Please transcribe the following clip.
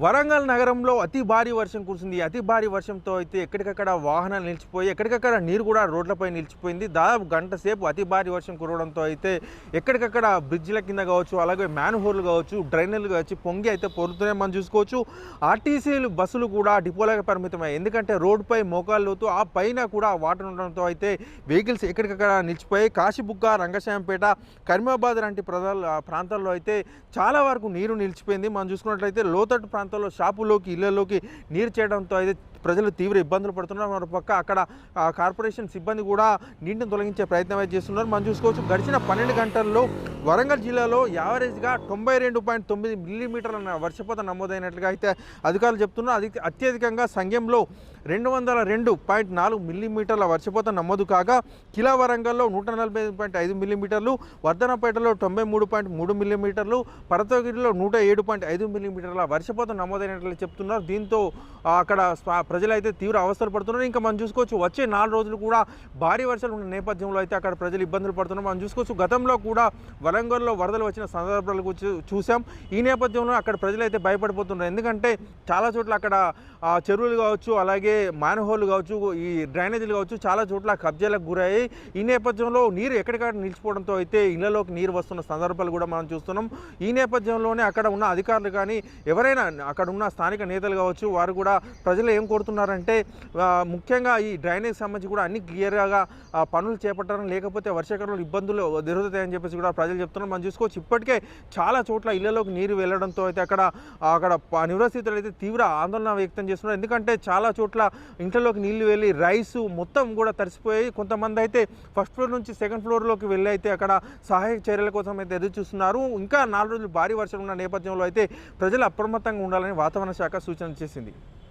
వరంగల్ నగరంలో అతి భారీ వర్షం కురిసింది. అతి భారీ వర్షంతో అయితే ఎక్కడికక్కడ వాహనాలు నిలిచిపోయి ఎక్కడికక్కడ నీరు కూడా రోడ్లపై నిలిచిపోయింది. దాదాపు గంట సేపు అతి భారీ వర్షం కురవడంతో అయితే ఎక్కడికక్కడ బ్రిడ్జ్ల కింద కావచ్చు అలాగే మ్యాన్ హోర్లు కావచ్చు డ్రైనర్లు కావచ్చు పొంగి అయితే పొరుతూనే మనం చూసుకోవచ్చు. ఆర్టీసీలు బస్సులు కూడా డిపోలకు పరిమితమయ్యాయి. ఎందుకంటే రోడ్డుపై మోకాలు లోతు ఆ పైన కూడా వాటర్ ఉండడంతో అయితే వెహికల్స్ ఎక్కడికక్కడ నిలిచిపోయి కాశీబుగ్గ రంగశాంపేట కరీమాబాద్ లాంటి ప్రాంతాల్లో అయితే చాలా వరకు నీరు నిలిచిపోయింది. మనం చూసుకున్నట్లయితే లోతట్టు ప్రాంతాల్లో షాపులోకి ఇళ్ళలోకి నీరు చేయడంతో అయితే ప్రజలు తీవ్ర ఇబ్బందులు పడుతున్నారు. మరోపక్క అక్కడ కార్పొరేషన్ సిబ్బంది కూడా నీటిని తొలగించే ప్రయత్నం అయితే చేస్తున్నారు. మనం చూసుకోవచ్చు గడిచిన పన్నెండు గంటల్లో వరంగల్ జిల్లాలో యావరేజ్గా తొంభై రెండు పాయింట్ తొమ్మిది మిల్లీమీటర్ల వర్షపాతం నమోదైనట్లుగా అయితే అధికారులు చెప్తున్నారు. అది అత్యధికంగా సంఘంలో రెండు వందల రెండు పాయింట్ నాలుగు మిల్లీమీటర్ల వర్షపాతం నమోదు కాగా కిలా వరంగల్లో నూట నలభై ఐదు పాయింట్ ఐదు మిల్లీమీటర్లు వర్ధనపేటలో తొంభై మూడు పాయింట్ మూడు మిల్లీమీటర్లు పరతగిరిలో నూట ఏడు పాయింట్ ఐదు మిల్లీమీటర్ల వర్షపాతం నమోదైనట్లు చెప్తున్నారు. దీంతో అక్కడ ప్రజలైతే తీవ్ర అవస్థలు పడుతున్నారు. ఇంకా మనం చూసుకోవచ్చు వచ్చే నాలుగు రోజులు కూడా భారీ వర్షాలు ఉన్న నేపథ్యంలో అయితే అక్కడ ప్రజలు ఇబ్బందులు పడుతున్నారు. మనం చూసుకోవచ్చు గతంలో కూడా వరంగల్లో వరదలు వచ్చిన సందర్భాలు చూసాం. ఈ నేపథ్యంలో అక్కడ ప్రజలు అయితే భయపడిపోతున్నారు. ఎందుకంటే చాలా చోట్ల అక్కడ చెరువులు కావచ్చు అలాగే మానహోలు కావచ్చు ఈ డ్రైనేజీలు కావచ్చు చాలా చోట్ల కబ్జాలకు గురయ్యాయి. ఈ నేపథ్యంలో నీరు ఎక్కడికక్కడ నిలిచిపోవడంతో అయితే ఇళ్ళలోకి నీరు వస్తున్న సందర్భాలు కూడా మనం చూస్తున్నాం. ఈ నేపథ్యంలోనే అక్కడ ఉన్న అధికారులు కానీ ఎవరైనా అక్కడ ఉన్న స్థానిక నేతలు కావచ్చు వారు కూడా ప్రజలు ఏం కోరుతున్నారంటే ముఖ్యంగా ఈ డ్రైనేజ్ సంబంధించి కూడా అన్ని క్లియర్గా పనులు చేపట్టాలని లేకపోతే వర్షాకాలంలో ఇబ్బందులు జరుగుతాయని చెప్పేసి కూడా ప్రజలు చెప్తున్నారు. మనం చూసుకోవచ్చు ఇప్పటికే చాలా చోట్ల ఇళ్ళలోకి నీరు వెళ్ళడంతో అయితే అక్కడ అక్కడ నివసితులు అయితే తీవ్ర ఆందోళన వ్యక్తం చేస్తున్నారు. ఎందుకంటే చాలా చోట్ల ఇంట్లోకి నీళ్ళు వెళ్ళి రైస్ మొత్తం కూడా తడిసిపోయి కొంతమంది అయితే ఫస్ట్ ఫ్లోర్ నుంచి సెకండ్ ఫ్లోర్లోకి వెళ్ళి అయితే అక్కడ సహాయక చర్యల కోసం అయితే ఎదురు చూస్తున్నారు ఇంకా నాలుగు రోజులు భారీ వర్షం ఉన్న నేపథ్యంలో అయితే ప్రజలు అప్రమత్తంగా ఉండాలని వాతావరణ శాఖ సూచన చేసింది.